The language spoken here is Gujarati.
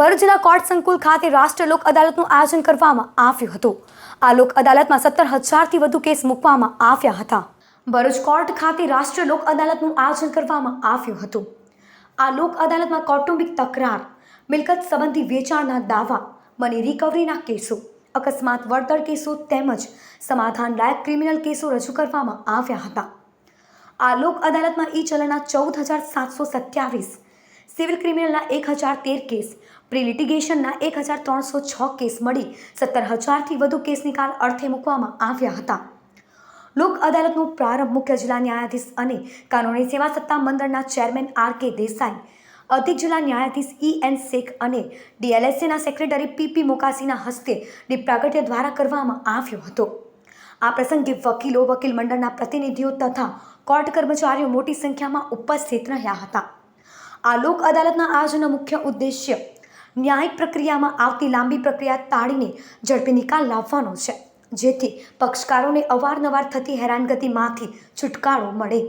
ભરૂચ જિલ્લા કોર્ટ સંકુલ ખાતે રાષ્ટ્રીય લોક અદાલતનું આયોજન કરવામાં આવ્યું હતું. આ લોક અદાલતમાં સત્તર હજારથી વધુ કેસ મૂકવામાં આવ્યા હતા. ભરૂચ કોર્ટ ખાતે રાષ્ટ્રીય લોક અદાલતનું આયોજન કરવામાં આવ્યું હતું. આ લોક અદાલતમાં કૌટુંબિક તકરાર, મિલકત સંબંધી વેચાણના દાવા મની રિકવરીના કેસો, અકસ્માત વળતર કેસો તેમજ સમાધાન લાયક ક્રિમિનલ કેસો રજૂ કરવામાં આવ્યા હતા. આ લોક અદાલતમાં ઈ ચલણના ચૌદ હજાર સાતસો સત્યાવીસ સિવિલ ક્રિમિનલના એક હજાર તેર કેસ પ્રિલિટિગેશનના એક હજાર ત્રણસો છ કેસ મળી, સત્તર હજારથી વધુ કેસ નિકાલ અર્થે મૂકવામાં આવ્યા હતા. લોક અદાલતનો પ્રારંભ મુખ્ય જિલ્લા ન્યાયાધીશ અને કાનૂની સેવા સત્તા મંડળના ચેરમેન આર કે દેસાઈ, અધિક જિલ્લા ન્યાયાધીશ ઈ એન શેખ અને ડીએલએસસીના સેક્રેટરી પીપી મોકાસીના હસ્તે દીપ પ્રાગટ્ય દ્વારા કરવામાં આવ્યો હતો. આ પ્રસંગે વકીલો, વકીલ મંડળના પ્રતિનિધિઓ તથા કોર્ટ કર્મચારીઓ મોટી સંખ્યામાં ઉપસ્થિત રહ્યા હતા. આ લોક અદાલતના આયોજનનો મુખ્ય ઉદ્દેશ્ય ન્યાયિક પ્રક્રિયામાં આવતી લાંબી પ્રક્રિયા તાળીને ઝડપી નિકાલ લાવવાનો છે, જેથી પક્ષકારોને અવારનવાર થતી હેરાનગતિમાંથી છુટકારો મળે.